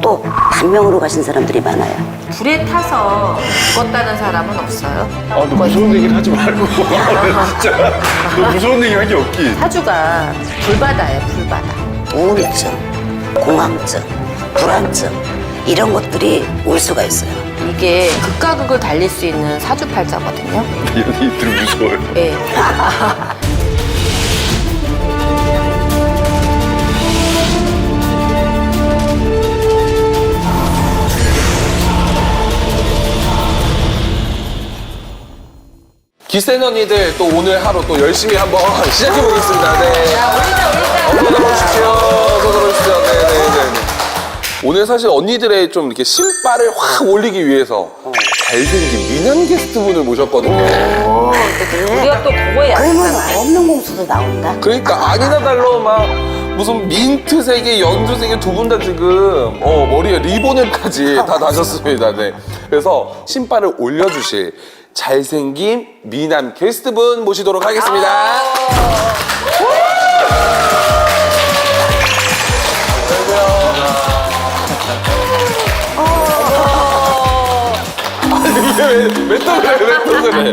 또 반명으로 가신 사람들이 많아요. 불에 타서 죽었다는 사람은 없어요. 아, 너 무서운 얘기를 하지 말고. 진짜. 너 무서운 얘기 한게 없기. 사주가 불바다예요, 불바다. 우울증, 공황증, 불안증 이런 것들이 올 수가 있어요. 이게 극과 극을 달릴 수 있는 사주팔자거든요. 얘기들 무서워요. 예. 기센 언니들 또 오늘 하루 또 열심히 한번 시작해 보겠습니다. 네. 어서 들어오십시오. 어서 들어오십시오. 네, 네, 네. 네. 오늘 사실 언니들의 좀 이렇게 신발을 확 올리기 위해서 잘생긴 미남 게스트분을 모셨거든요. 우리가 또 그거에 그러면 약하잖아. 없는 공수도 나온다. 그러니까 아니나 달러 막 무슨 민트색에 연두색에 두 분 다 지금 어, 머리에 리본을까지 다 다셨습니다. 네. 그래서 신발을 올려주실 잘생긴 미남 게스트분 모시도록 하겠습니다. 왜또 그래? 왜 또 그래?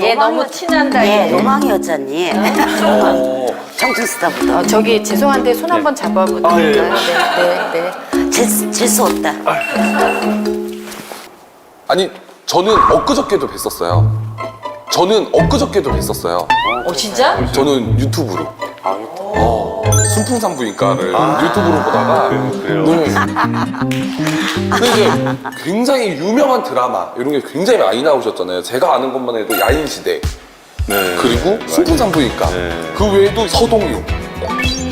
얘 너무 친한다. 예, 얘. 로망이 여자니. 어. 청춘 스타부터. 어, 저기 죄송한데 손 한번 잡아보도 될까요? 아, 예. 네, 네, 네. 질, 질수 없다. 아니 저는 엊그저께도 뵀었어요. 저는 엊그저께도 뵀었어요. 어, 진짜? 저는 유튜브로. 어, 순풍산부인과를 유튜브로 보다가 그래요? 네. 근데 이제 굉장히 유명한 드라마 이런 게 굉장히 많이 나오셨잖아요. 제가 아는 것만 해도 야인시대 네. 그리고 순풍산부인과 네. 그 외에도 서동요 음,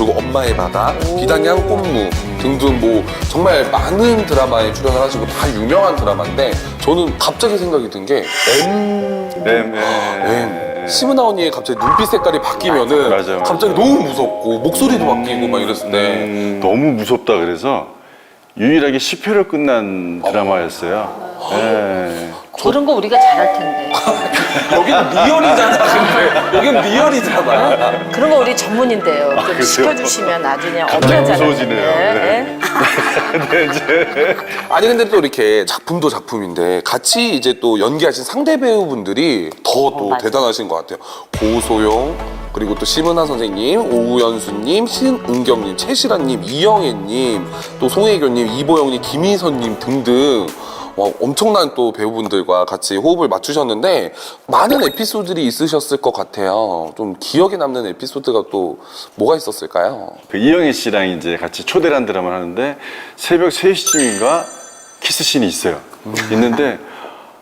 그리고 엄마의 바다 비단양 꽃무 등등 뭐 정말 많은 드라마에 출연을 하시고 다 유명한 드라마인데 저는 갑자기 생각이 든 게 M 네, 네. 네. 시문아 언니의 갑자기 눈빛 색깔이 바뀌면은 맞아요, 맞아요. 갑자기 너무 무섭고 목소리도 바뀌고 막 이랬을 때 음, 너무 무섭다 그래서 유일하게 10회로 끝난 드라마였어요. 네. 그런 거 우리가 잘할 텐데. 여기는 리얼이잖아 근데 여기는 리얼이잖아 그런 거 우리 전문인데요. 좀 그래요? 시켜주시면 아주 갑자기 그냥 어쩌잖아요. 무서워지네요. 네. 네, 이제. 아니 근데 또 이렇게 작품도 작품인데 같이 이제 또 연기하신 상대 배우분들이 더또 맞아. 대단하신 것 같아요 고소영 그리고 또 심은하 선생님 오우연수님 신은경님 최실아님 이영애님 또 송혜교님 이보영님 김희선님 등등 와, 엄청난 또 배우분들과 같이 호흡을 맞추셨는데 많은 에피소드들이 있으셨을 것 같아요. 좀 기억에 남는 에피소드가 또 뭐가 있었을까요? 그 이영애 씨랑 이제 같이 초대란 드라마를 하는데 새벽 3시쯤인가 키스씬이 있어요. 있는데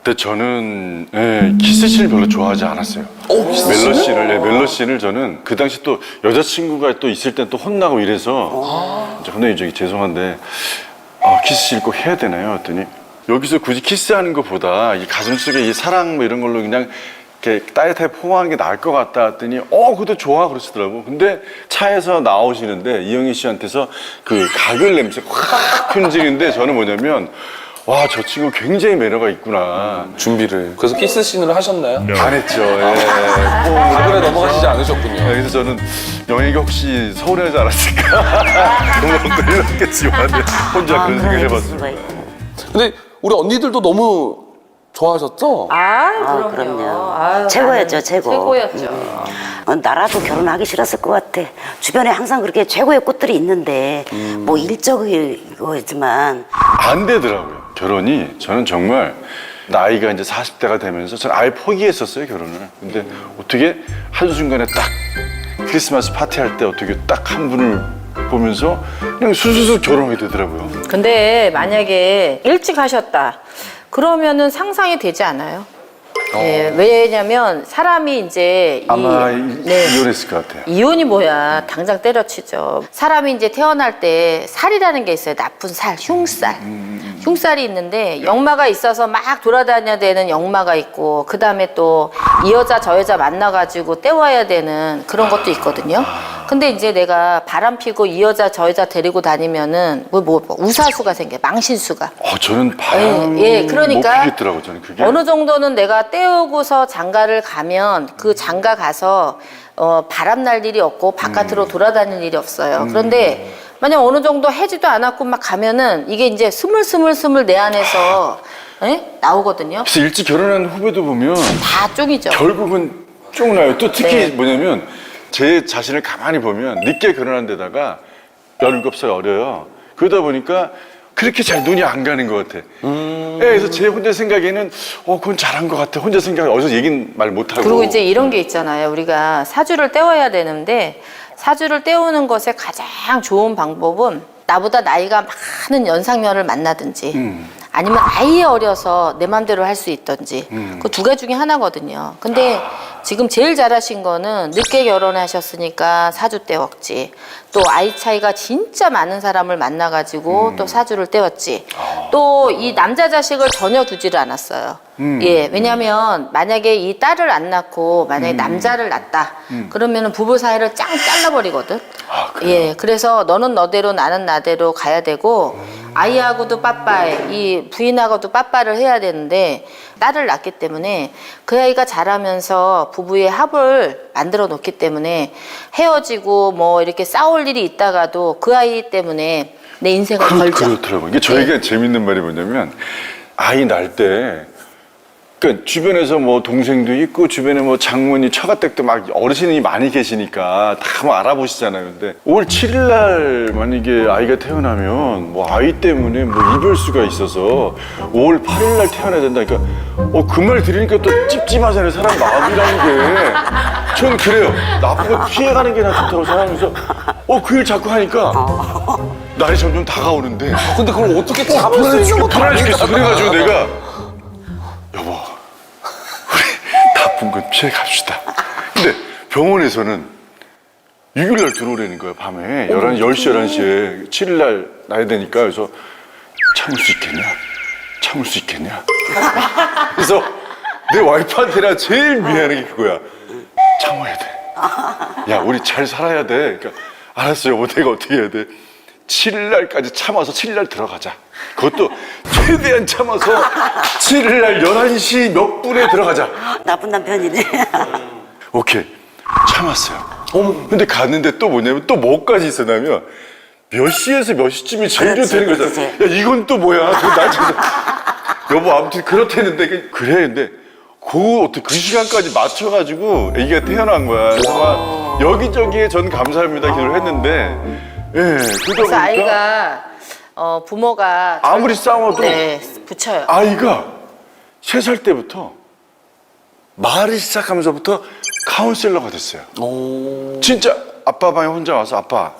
근데 저는 예, 키스씬을 별로 좋아하지 않았어요. 어? 멜로 씬을 예, 멜로 씬을 저는 그 당시 또 여자친구가 또 있을 땐 또 혼나고 이래서 이제 감독님 저기 죄송한데 아, 키스씬 꼭 해야 되나요? 했더니 여기서 굳이 키스하는 것보다 이 가슴 속에 이 사랑 뭐 이런 걸로 그냥 이렇게 따뜻하게 포옹하는 게 나을 것 같다 했더니 어 그것도 좋아 그러시더라고 근데 차에서 나오시는데 이영희 씨한테서 그 가글 냄새 확 풍지는데 저는 뭐냐면 와 저 친구 굉장히 매너가 있구나 준비를. 그래서 키스 씬을 하셨나요? 안 했죠 예. 가글에 넘어가시지 않으셨군요. 네, 그래서 저는 영희가 혹시 서운해하지 않았을까 그런 것도 이렇겠지만 혼자 그런 생각을 있고. 근데 우리 언니들도 너무 좋아하셨죠? 아, 아, 그럼요. 그럼요. 아유, 최고였죠, 나는 최고. 최고였죠. 어, 나라도 결혼하기 싫었을 것 같아. 주변에 항상 그렇게 최고의 꽃들이 있는데, 뭐 일적이지만, 안 되더라고요. 결혼이 저는 정말 나이가 이제 40대가 되면서 저는 아예 포기했었어요 결혼을. 근데 어떻게 한순간에 딱 크리스마스 파티할 때 어떻게 딱 한 분을 보면서 그냥 술술술 결혼하게 되더라고요. 근데 만약에 일찍 하셨다. 그러면은 상상이 되지 않아요? 예, 왜냐면 사람이 이제 이- 아마 이- 네. 이혼했을 것 같아요. 이혼이 뭐야 당장 때려치죠 사람이 이제 태어날 때 살이라는 게 있어요 나쁜 살 흉살 흉살이 있는데 역마가 있어서 막 돌아다녀야 되는 역마가 있고 그 다음에 또 이 여자 저 여자 만나가지고 떼와야 되는 그런 것도 있거든요 근데 이제 내가 바람 피고 이 여자 저 여자 데리고 다니면은 뭐, 뭐, 뭐 우사수가 생겨 망신수가 어, 저는 바람 예, 예, 그러니까 못 피겠더라고 저는 그게. 어느 정도는 내가 떼우고서 장가를 가면 그 장가 가서 어, 바람 날 일이 없고 바깥으로 음. 돌아다닐 일이 없어요. 그런데 만약 어느 정도 해지도 않았고 막 가면은 이게 이제 스물스물스물 내 안에서 예? 나오거든요. 그래서 일찍 결혼한 후배도 보면 다 쪽이죠. 결국은 쫑 나요. 또 특히 네. 뭐냐면 제 자신을 가만히 보면 늦게 결혼한 데다가 17살 어려요. 그러다 보니까 그렇게 잘 눈이 안 가는 것 같아. 예, 그래서 제 혼자 생각에는 어, 그건 잘한 것 같아. 혼자 생각에 어디서 얘기는 말 못하고. 그리고 이제 이런 게 있잖아요. 우리가 사주를 떼어야 되는데 사주를 떼우는 것의 가장 좋은 방법은 나보다 나이가 많은 연상녀를 만나든지 음. 아니면 아예 어려서 내 맘대로 할 수 있던지 음. 그두 가지 중에 하나거든요. 근데 지금 제일 잘하신 거는 늦게 결혼하셨으니까 사주 떼웠지. 또 아이 차이가 진짜 많은 사람을 만나가지고 음. 또 사주를 떼웠지. 아. 또이 남자 자식을 전혀 두지를 않았어요. 음. 예, 왜냐하면 만약에 이 딸을 안 낳고 음. 만약에 남자를 낳았다. 그러면은 부부 사이를 짱 잘라버리거든. 아? 예, 그래서 너는 너대로 나는 나대로 가야 되고 음. 아이하고도 빠빠해, 이 부인하고도 빠빠를 해야 되는데 딸을 낳기 때문에 그 아이가 자라면서 부부의 합을 만들어 놓기 때문에 헤어지고 뭐 이렇게 싸울 일이 있다가도 그 아이 때문에 내 인생을 그, 걸죠. 그렇더라고요. 이게 저에게 네. 재밌는 말이 뭐냐면 아이 날 때 그러니까 주변에서 뭐 동생도 있고 주변에 뭐 장모님 처가댁도 막 어르신이 많이 계시니까 다 뭐 알아보시잖아요. 근데 5월 7일 날 만약에 아이가 태어나면 뭐 아이 때문에 뭐 이별 수가 있어서 5월 8일 날 태어나야 된다니까 어 그 말 들으니까 또 찝찝하잖아요. 사람 마음이라는 게. 전 그래요. 나쁘고 피해가는 게 나 좋다고 생각하면서 어 그 일 자꾸 하니까 날이 점점 다가오는데 근데 그걸 어떻게 잡을 수 있는 것도 불안해 죽겠어. 아니잖아. 그래가지고 내가 여보 나쁜 건 피해 갑시다. 근데 병원에서는 6일날 들어오라는 거야 밤에 11, 10시 11시에 7일날 나야 되니까 그래서 참을 수 있겠냐? 참을 수 있겠냐? 그래서 내 와이프한테 나 제일 미안한 게 그거야. 참아야 돼. 야 우리 잘 살아야 돼. 그러니까 알았어요. 뭐 내가 어떻게 해야 돼? 7일날까지 참아서 7일날 들어가자. 그것도 최대한 참아서 7일날 11시 몇 분에 들어가자. 나쁜 남편이네. 오케이. 참았어요. 근데 갔는데 또 뭐냐면 또 뭐까지 있었냐면 몇 시에서 몇 시쯤이 제일 그렇지, 좋다는 거잖아. 그렇지. 야, 이건 또 뭐야. 그날 진짜 여보, 아무튼 그렇다는데. 그- 그래. 근데 그 어떻게 그 시간까지 맞춰가지고 애기가 태어난 거야. 그래서 막 여기저기에 전 감사합니다 기도를 했는데, 예. 그래서 보니까 아이가 어, 부모가 아무리 싸워도 네, 붙여요. 아이가 세 살 때부터 말을 시작하면서부터 카운셀러가 됐어요. 진짜 아빠 방에 혼자 와서 아빠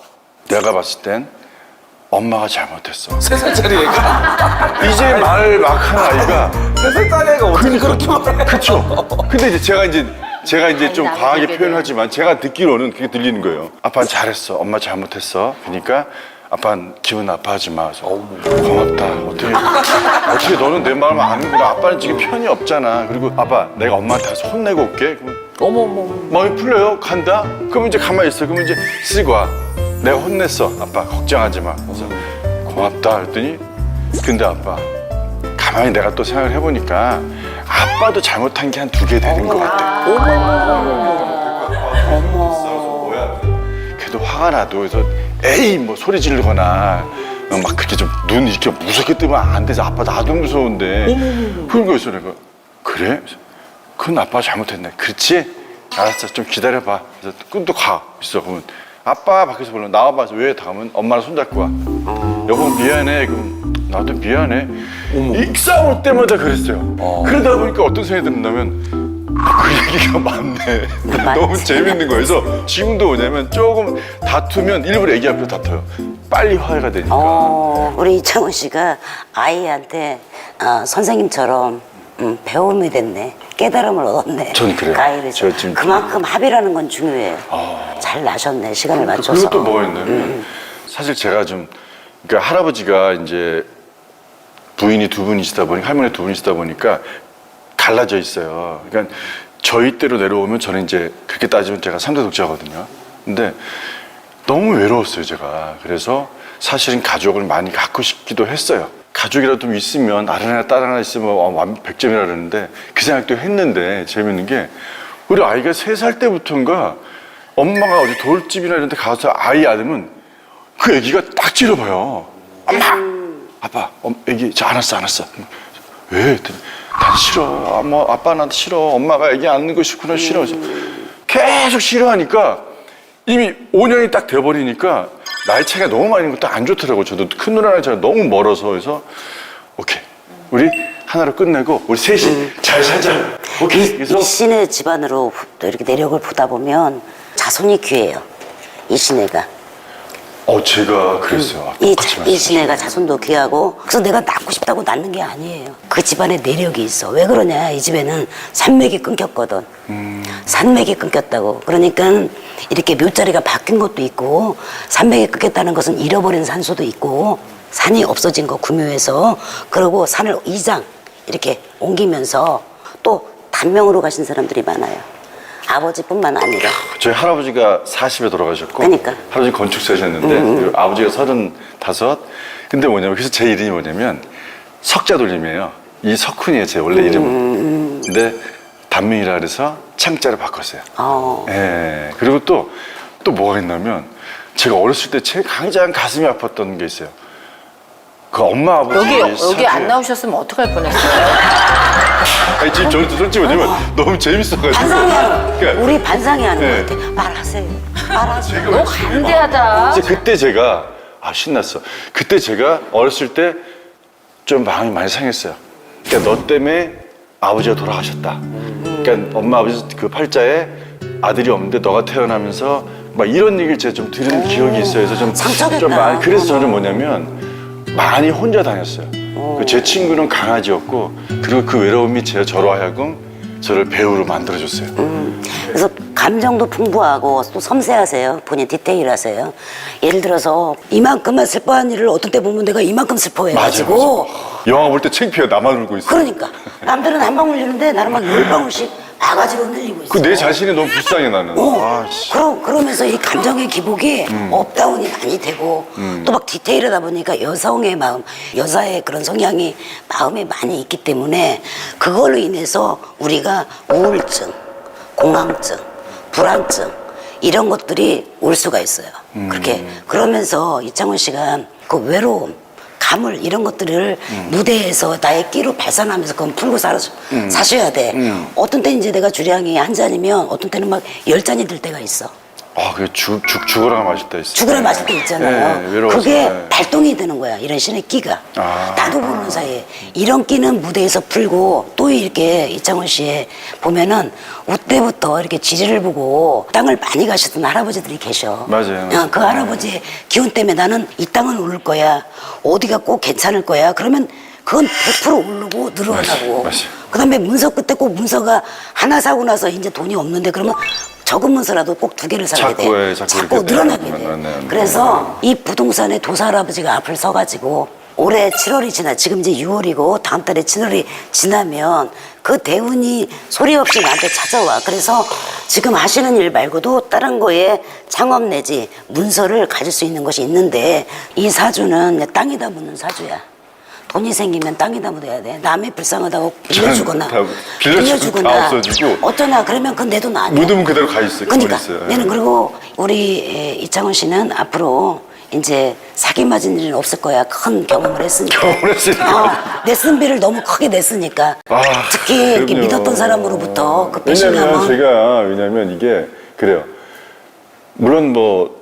내가 봤을 땐 엄마가 잘못했어. 세 살짜리 애가 이제 말을 막 하는 아이가 세 살짜리 애가 어떻게 그렇게 말해? 그쵸. 근데 이제 제가 이제 제가 이제 좀 과하게 표현하지만 제가 듣기로는 그게 들리는 거예요. 아빠는 잘했어. 엄마 잘못했어. 그러니까 아빠는 기분 나빠하지 마. 그래서 고맙다. 어떻게 어떻게 너는 내 마음을 아는구나. 아빠는 지금 편이 없잖아. 그리고 아빠 내가 엄마한테 가서 혼내고 올게. 그러면 어머머. 마음이 풀려요. 간다. 그럼 이제 가만히 있어. 그러면 이제 쓰고 와. 내가 혼냈어. 아빠 걱정하지 마. 그래서 고맙다. 그랬더니 근데 아빠 가만히 내가 또 생각을 해보니까 아빠도 잘못한 게 한 두 개 되는 것 같아. 걔도 화가 나도 그래서 에이 뭐 소리 지르거나 어, 막 그렇게 좀 눈 이렇게 무섭게 뜨면 안 되지 아빠 나도 무서운데 그런 거였어 내가. 그래? 그건 아빠가 잘못했네. 그렇지? 알았어 좀 기다려봐. 그래서 또 가. 있어. 그러면 아빠 밖에서 불러. 나와봐. 왜 다음은 엄마랑 손잡고 와 여보 미안해 그럼 나도 미안해 이 싸울 때마다 그랬어요 그러다 보니까 어떤 생각이 들었냐면 그 얘기가 맞네. 맞지. 너무 재밌는 거예요. 그래서 지금도 뭐냐면 조금 다투면 일부러 애기 앞에 다퉈요. 빨리 화해가 되니까. 어, 우리 이창훈 씨가 아이한테 어, 선생님처럼 음, 배움이 됐네. 깨달음을 얻었네. 전 그래요. 그 아이를 제가 지금 그만큼 합이라는 건 중요해요. 잘 나셨네. 시간을 맞춰서. 그리고 또 뭐가 있냐면 사실 제가 좀 그러니까 할아버지가 이제 부인이 두 분이시다 보니까 할머니 두 분이시다 보니까 갈라져 있어요. 그러니까 저희 때로 내려오면 저는 이제 그렇게 따지면 제가 삼대 독자거든요. 근데 너무 외로웠어요, 제가. 그래서 사실은 가족을 많이 갖고 싶기도 했어요. 가족이라도 좀 있으면 나른 하나 딸 하나 있으면 어, 완 100점이라 그러는데 그 생각도 했는데 재밌는 게 우리 아이가 세살 때부터인가 엄마가 어디 돌집이나 이런 데 가서 아이 안으면 그 애기가 딱 찔러봐요. 엄마, 아빠, 엄, 애기 저 안았어, 안았어. 왜? 했더니 난 싫어. 엄마, 아빠 나한테 싫어. 엄마가 애기 안는 거 싫구나 싫어. 그래서 계속 싫어하니까 이미 5년이 딱 돼버리니까 나이 차이가 너무 많이 나는 것도 안 좋더라고. 저도 큰 누나랑 제가 너무 멀어서 그래서 오케이, 우리 하나로 끝내고 우리 셋이 잘 살자. 오케이. 그래서 이 시내 집안으로 또 이렇게 내력을 보다 보면 자손이 귀해요. 이 시내가. 어 제가 그랬어요. 이, 똑같이 자, 이. 시내가 자손도 귀하고 그래서 내가 낳고 싶다고 낳는 게 아니에요. 그 집안에 내력이 있어. 왜 그러냐? 이 집에는 산맥이 끊겼거든. 산맥이 끊겼다고. 그러니까 이렇게 묘자리가 바뀐 것도 있고 산맥이 끊겼다는 것은 잃어버린 산소도 있고 산이 없어진 거 구묘해서 그러고 산을 이장 이렇게 옮기면서 또 단명으로 가신 사람들이 많아요. 아버지뿐만 아니라. 저희 할아버지가 40에 돌아가셨고 그러니까. 할아버지 건축사셨는데 그리고 아버지가 35 근데 뭐냐면 그래서 제 이름이 뭐냐면 석자돌림이에요. 이 석훈이에요 제 원래 이름은. 근데 단명이라 그래서 창자를 바꿨어요. 어, 예. 그리고 또 또 뭐가 있냐면 제가 어렸을 때 제일 가장 가슴이 아팠던 게 있어요. 그 엄마 아버지 여기 여기 사주에- 안 나오셨으면 어떡할 뻔했어요. 아니 지금 저는 솔직히 뭐냐면 너무 재밌어가지고 반상이 하는 그러니까 우리 반상이 하는 네. 것 같아. 말하세요. 말하세요. 너무 간대하다. 이제 그때 제가 아 신났어. 그때 제가 어렸을 때 좀 마음이 많이 상했어요. 그러니까 너 때문에 아버지가 돌아가셨다. 그러니까 엄마 아버지 그 팔자에 아들이 없는데 너가 태어나면서 막 이런 얘기를 제가 좀 들은 기억이 있어요. 그래서 좀, 상처겠다. 좀 많이 그래서 저는 뭐냐면 많이 혼자 다녔어요. 그 제 친구는 강아지였고 그리고 그 외로움이 제 저로 하여금 저를 배우로 만들어줬어요. 그래서 감정도 풍부하고 또 섬세하세요. 본인 디테일하세요. 예를 들어서 이만큼만 슬퍼한 일을 어떤 때 보면 내가 이만큼 슬퍼해가지고 영화 볼 때 창피해 나만 울고 있어. 그러니까 남들은 한 방울 흘리는데 나는 막 열 방울씩 바가지로 흘리고 있어. 그 내 자신이 너무 불쌍해 나는. 어, 아, 씨. 그러, 그러면서 이 감정의 기복이 음. 업다운이 많이 되고 또 막 디테일하다 보니까 여성의 마음, 여자의 그런 성향이 마음에 많이 있기 때문에 그걸로 인해서 우리가 우울증, 공황증, 불안증 이런 것들이 올 수가 있어요. 음. 그렇게 그러면서 이창훈 씨가 그 외로움, 감을 이런 것들을 음. 무대에서 나의 끼로 발산하면서 그건 풀고 살 음. 사셔야 돼. 어떤 때 이제 내가 주량이 한 잔이면 어떤 때는 막 열 잔이 들 때가 있어. 아, 그 죽, 죽, 죽어라 마실 때 있어. 죽으라 마실 때 있잖아요. 네, 외로워서. 그게 네. 발동이 되는 거야. 이런 신의 끼가. 아. 나도 모르는 사이에. 이런 끼는 무대에서 풀고 또 이렇게 이창훈 씨에 보면은 우때부터 이렇게 지리를 보고 땅을 많이 가시던 할아버지들이 계셔. 맞아요. 어, 그 할아버지의 기운 때문에 나는 이 땅은 오를 거야. 어디가 꼭 괜찮을 거야. 그러면 그건 100% 오르고 늘어나고. 맞아요, 맞아요. 그다음에 문서 끝에 꼭 문서가 하나 사고 나서 이제 돈이 없는데 그러면 적은 문서라도 꼭 두 개를 사야 돼. 자꾸, 예, 자꾸 이렇게 늘어나게 네, 돼. 네, 네, 네. 그래서 이 부동산에 도사 할아버지가 앞을 서가지고 올해 7월이 지나 지금 이제 6월이고 다음 달에 7월이 지나면 그 대운이 소리 없이 나한테 찾아와. 그래서 지금 하시는 일 말고도 다른 거에 창업 내지 문서를 가질 수 있는 것이 있는데 이 사주는 땅에다 묻는 사주야. 돈이 생기면 땅에다 묻어야 돼. 남의 불쌍하다고 빌려주거나 다 빌려주고 다 없어지고. 어쩌나 그러면 그건 내 돈 아니야. 묻으면 그대로 가 있어요. 그러니까 있어요. 얘는 그리고 우리 에, 이창훈 씨는 앞으로 이제 사기 맞은 일은 없을 거야. 큰 경험을 했으니까. 경험을 했으니까. 어, 내 쓴비를 너무 크게 냈으니까. 아, 특히 이렇게 그럼요. 믿었던 사람으로부터 그 왜냐면 배신감은 제가 왜냐면 이게 그래요. 물론 뭐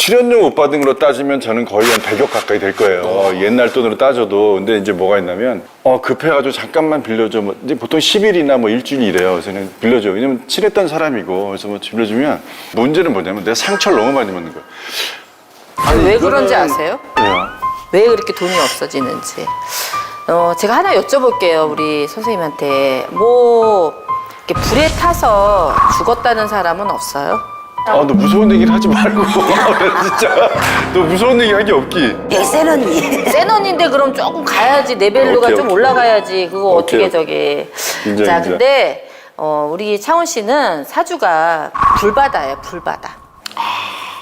출연료 못 받은 걸로 따지면 저는 거의 한 100억 가까이 될 거예요. 옛날 돈으로 따져도. 근데 이제 뭐가 있냐면, 어, 급해가지고 잠깐만 빌려줘. 뭐, 이제 보통 10일이나 뭐 일주일 이래요. 그래서 그냥 빌려줘. 왜냐면 친했던 사람이고. 그래서 뭐 빌려주면 문제는 뭐냐면 내가 상처를 너무 많이 받는 거야. 아니, 왜 그런지 아세요? 왜요? 왜 그렇게 돈이 없어지는지. 어, 제가 하나 여쭤볼게요, 우리 선생님한테. 뭐, 이렇게 불에 타서 죽었다는 사람은 없어요? 아, 너 무서운 얘기를 하지 말고. 진짜. 너 무서운 얘기 하기 없기. 여기 세련이 센 언니인데 그럼 조금 가야지 레벨로가 오케이, 좀 오케이. 올라가야지 그거 오케이, 어떻게 저기 인정, 자 인정. 근데 어, 우리 창훈 씨는 사주가 불바다예요 불바다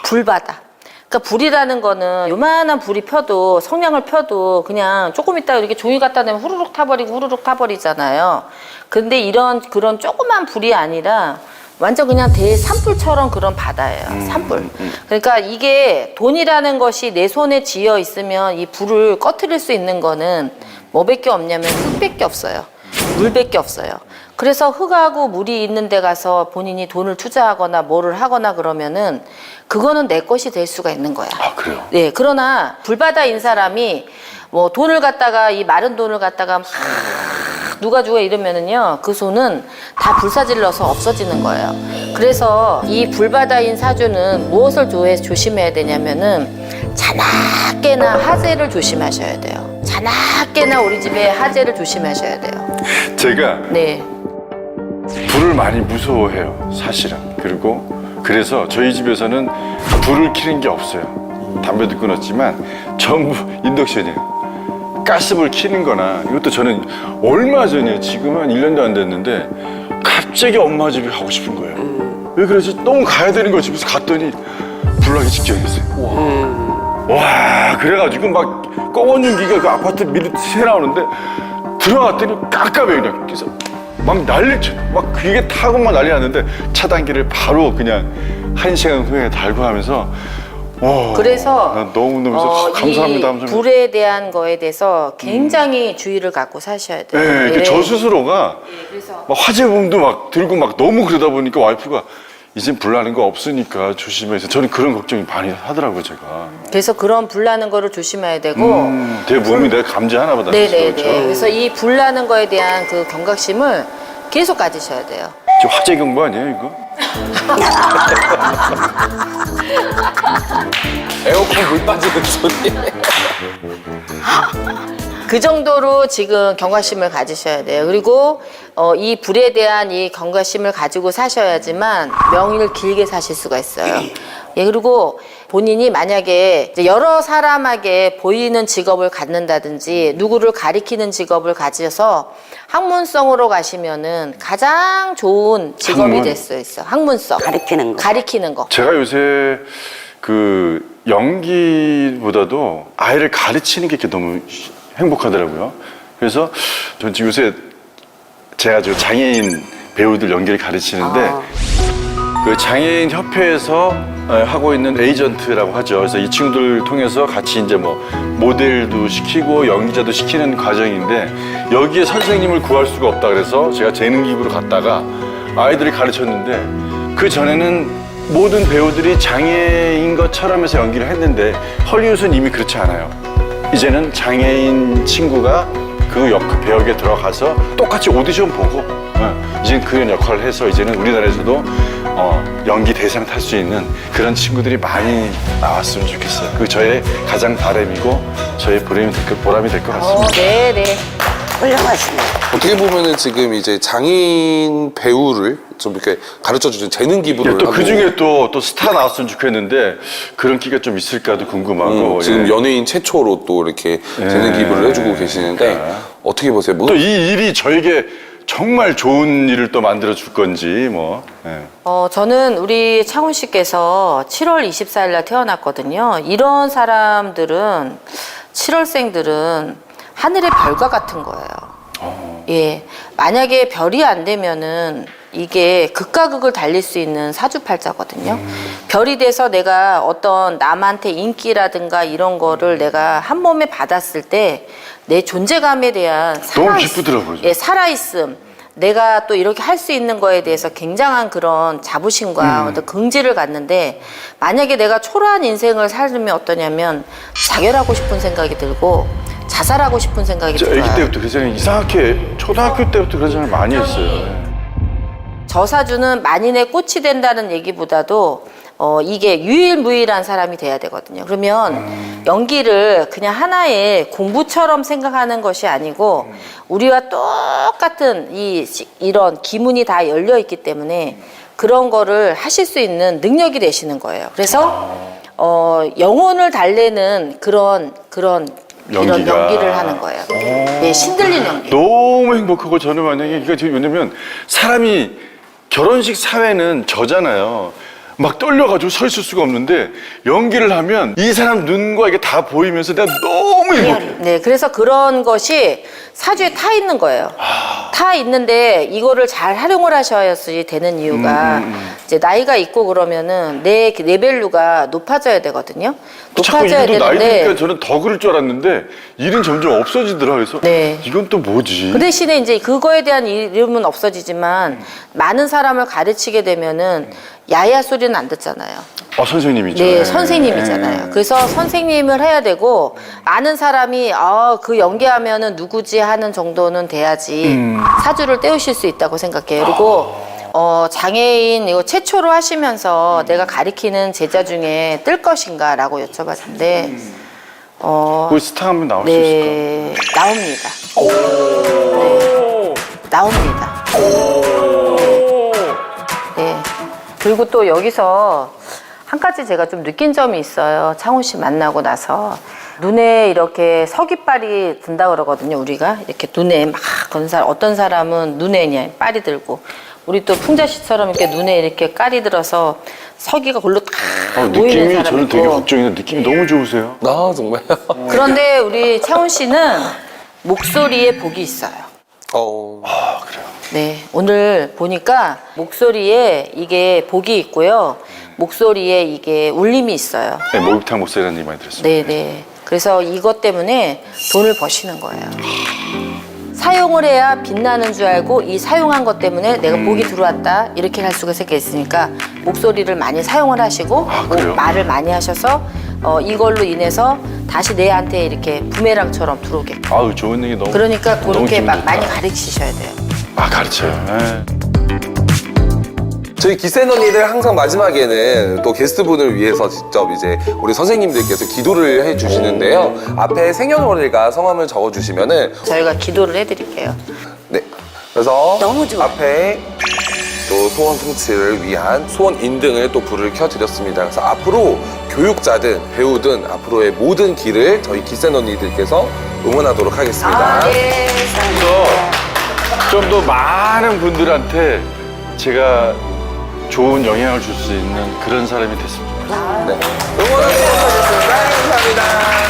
불바다 그러니까 불이라는 거는 요만한 불이 펴도 성냥을 펴도 그냥 조금 있다가 이렇게 종이 갖다 대면 후루룩 타버리고 후루룩 타버리잖아요 근데 이런 그런 조그만 불이 아니라 완전 그냥 대산불처럼 그런 바다예요. 산불. 그러니까 이게 돈이라는 것이 내 손에 쥐어 있으면 이 불을 꺼트릴 수 있는 거는 뭐밖에 없냐면 흙밖에 없어요. 물밖에 없어요. 그래서 흙하고 물이 있는 데 가서 본인이 돈을 투자하거나 뭐를 하거나 그러면은 그거는 내 것이 될 수가 있는 거야. 아 그래요? 네, 그러나 불바다인 사람이 뭐 돈을 갖다가 이 마른 돈을 갖다가 막 누가 주고 이러면은요 그 손은 다 불사질러서 없어지는 거예요. 그래서 이 불바다인 사주는 무엇을 조- 조심해야 되냐면은 자나깨나 하재를 조심하셔야 돼요. 자나깨나 우리 집에 하재를 조심하셔야 돼요. 제가 네. 불을 많이 무서워해요, 사실은. 그리고 그래서 저희 집에서는 불을 켜는 게 없어요. 담배도 끊었지만 전부 인덕션이에요. 가스불 켜는 거나 이것도 저는 얼마 전에 지금 한 1년도 안 됐는데 갑자기 엄마 집에 가고 싶은 거예요. 왜 그러지? 너무 가야 되는 거 집에서 갔더니 불나기 직전이었어요. 와, 그래가지고 막 검은 윤기가 그 아파트 밑에 새 나오는데 들어갔더니 깜깜해 그냥 그래서 막 난리쳐 막 그게 타고 막 난리 났는데 차단기를 바로 그냥 한 시간 후에 달고 하면서 와 그래서 난 너무 너무 어, 감사합니다 이 불에 대한 거에 대해서 굉장히 주의를 갖고 사셔야 돼요. 네, 그저 스스로가 그래서 막 화재봉도 막 들고 막 너무 그러다 보니까 와이프가 이젠 불 나는 거 없으니까 조심해서 저는 그런 걱정이 많이 하더라고요 제가 그래서 그런 불 나는 거를 조심해야 되고 음, 내 몸이 내가 감지하나 보다 네네네. 그렇죠? 그래서 이 불 나는 거에 대한 그 경각심을 계속 가지셔야 돼요. 저 화재 경보 아니에요 이거? 에어컨 물 빠지는 소리. 그 정도로 지금 경각심을 가지셔야 돼요. 그리고 어, 이 불에 대한 이 경각심을 가지고 사셔야지만 명의를 길게 사실 수가 있어요. 예, 그리고 본인이 만약에 이제 여러 사람에게 보이는 직업을 갖는다든지 누구를 가리키는 직업을 가져서 학문성으로 가시면은 가장 좋은 직업이 학문? 될 수 있어. 학문성. 가리키는 거. 가리키는 거. 제가 요새 그 연기보다도 아이를 가르치는 게 이렇게 너무 행복하더라고요. 그래서 전 지금 요새 제가 저 장애인 배우들 연기를 가르치는데 아. 그 장애인 협회에서 어, 하고 있는 에이전트라고 하죠. 그래서 이 친구들 통해서 같이 이제 뭐 모델도 시키고 연기자도 시키는 과정인데 여기에 선생님을 구할 수가 없다 그래서 제가 재능 기부로 갔다가 아이들을 가르쳤는데 그 전에는 모든 배우들이 장애인 것처럼 해서 연기를 했는데 헐리우드는 이미 그렇지 않아요. 이제는 장애인 친구가 그 역, 그 배역에 들어가서 똑같이 오디션 보고 어, 이제는 그런 역할을 해서 이제는 우리나라에서도 어, 연기 대상 탈 수 있는 그런 친구들이 많이 나왔으면 좋겠어요. 그 저의 가장 바람이고 저의 보람이 될, 것- 보람이 될것 어, 같습니다. 네, 네. 훌륭하시네. 어떻게 보면은 지금 이제 장애인 배우를 좀 이렇게 가르쳐 주는 재능 기부를 예, 또 하고 그 중에 또, 또 스타 나왔으면 좋겠는데 그런 기가 좀 있을까도 궁금하고 음, 지금 예. 연예인 최초로 또 이렇게 재능 기부를 해주고 계시는데 그러니까. 어떻게 보세요? 뭐 또 이 일이 저에게 정말 좋은 일을 또 만들어 줄 건지 뭐 예. 어, 저는 우리 창훈 씨께서 7월 24일 날 태어났거든요. 이런 사람들은 7월생들은 하늘의 별과 같은 거예요. 예. 만약에 별이 안 되면은 이게 극과 극을 달릴 수 있는 사주팔자거든요. 별이 돼서 내가 어떤 남한테 인기라든가 이런 거를 내가 한 몸에 받았을 때 내 존재감에 대한 너무 살아있- 기쁘더라고요. 예, 살아있음. 내가 또 이렇게 할 수 있는 거에 대해서 굉장한 그런 자부심과 음. 어떤 긍지를 갖는데 만약에 내가 초라한 인생을 살면 어떠냐면 자결하고 싶은 생각이 들고 자살하고 싶은 생각이 저 들어요. 아기 때부터 그 생각 이상하게 초등학교 때부터 그런 생각을 많이 했어요. 예. 저사주는 만인의 꽃이 된다는 얘기보다도 어, 이게 유일무이한 사람이 돼야 되거든요. 그러면 연기를 그냥 하나의 공부처럼 생각하는 것이 아니고 우리와 똑같은 이, 시- 이런 기문이 다 열려 있기 때문에 그런 거를 하실 수 있는 능력이 되시는 거예요. 그래서 어, 영혼을 달래는 그런, 그런 이런 연기가. 연기를 하는 거예요. 네, 신들린 연기. 너무 행복하고 저는 만약에 이거 지금 왜냐면 사람이 결혼식 사회는 저잖아요. 막 떨려가지고 서 있을 수가 없는데 연기를 하면 이 사람 눈과 이게 다 보이면서 내가 너무 행복해. 네, 그래서 그런 것이 사주에 타 있는 거예요. 다다 있는데 이거를 잘 활용을 하셔야지 되는 이유가 이제 나이가 있고 그러면은 내 레벨류가 높아져야 되거든요. 자꾸 높아져야 이분도 나이 되는데 드니까 저는 더 그럴 줄 알았는데 일은 점점 없어지더라 그래서 네. 이건 또 뭐지? 그 대신에 이제 그거에 대한 이름은 없어지지만 많은 사람을 가르치게 되면은 야야 소리는 안 듣잖아요. 아 선생님이죠. 네, 선생님이잖아요. 그래서 선생님을 해야 되고 아는 사람이 아, 그 연기하면은 누구지 하는 정도는 돼야지 사주를 떼우실 수 있다고 생각해요. 그리고 어, 장애인 이거 최초로 하시면서 내가 가리키는 제자 중에 뜰 것인가라고 여쭤봤는데 어, 그 스타 한번 나올 수 있을까? 네, 나옵니다. 네, 나옵니다. 네. 그리고 또 여기서 한 가지 제가 좀 느낀 점이 있어요. 창훈 씨 만나고 나서 눈에 이렇게 서깃발이 든다 그러거든요. 우리가 이렇게 눈에 막 건사 어떤 사람은 눈에 그냥 빨이 들고 우리 또 풍자 씨처럼 이렇게 눈에 이렇게 깔이 들어서 서기가 골로 딱 아, 모이는 느낌이 사람 저는 되게 있고. 걱정인데 느낌이 너무 좋으세요. 아 정말. 그런데 우리 채훈 씨는 목소리에 복이 있어요. 어. 아 그래요. 네, 오늘 보니까 목소리에 이게 복이 있고요. 목소리에 이게 울림이 있어요. 네, 목욕탕 목소리라는 얘기 많이 들었어요. 네, 네. 그래서 이것 때문에 돈을 버시는 거예요. 사용을 해야 빛나는 줄 알고 이 사용한 것 때문에 내가 복이 들어왔다 이렇게 할 수가 있으니까 목소리를 많이 사용을 하시고 아, 뭐 그래요? 말을 많이 하셔서 어, 이걸로 인해서 다시 내한테 이렇게 부메랑처럼 들어오게. 아우 좋은 얘기 너무. 그러니까 너무 그렇게 기분 막 좋다. 많이 가르치셔야 돼요. 아 가르쳐요. 네. 저희 기센 언니를 항상 마지막에는 또 게스트분을 위해서 직접 이제 우리 선생님들께서 기도를 해주시는데요. 앞에 생년월일과 성함을 적어주시면은 저희가 기도를 해드릴게요. 네. 그래서 너무 좋아요. 앞에 또 소원 성취를 위한 소원 인등을 또 불을 켜드렸습니다. 그래서 앞으로 교육자든 배우든 앞으로의 모든 길을 저희 기센 언니들께서 응원하도록 하겠습니다. 예, 좀더 많은 분들한테 제가 좋은 영향을 줄 수 있는 그런 사람이 됐습니다. 네. 응원하도록 하겠습니다. 감사합니다.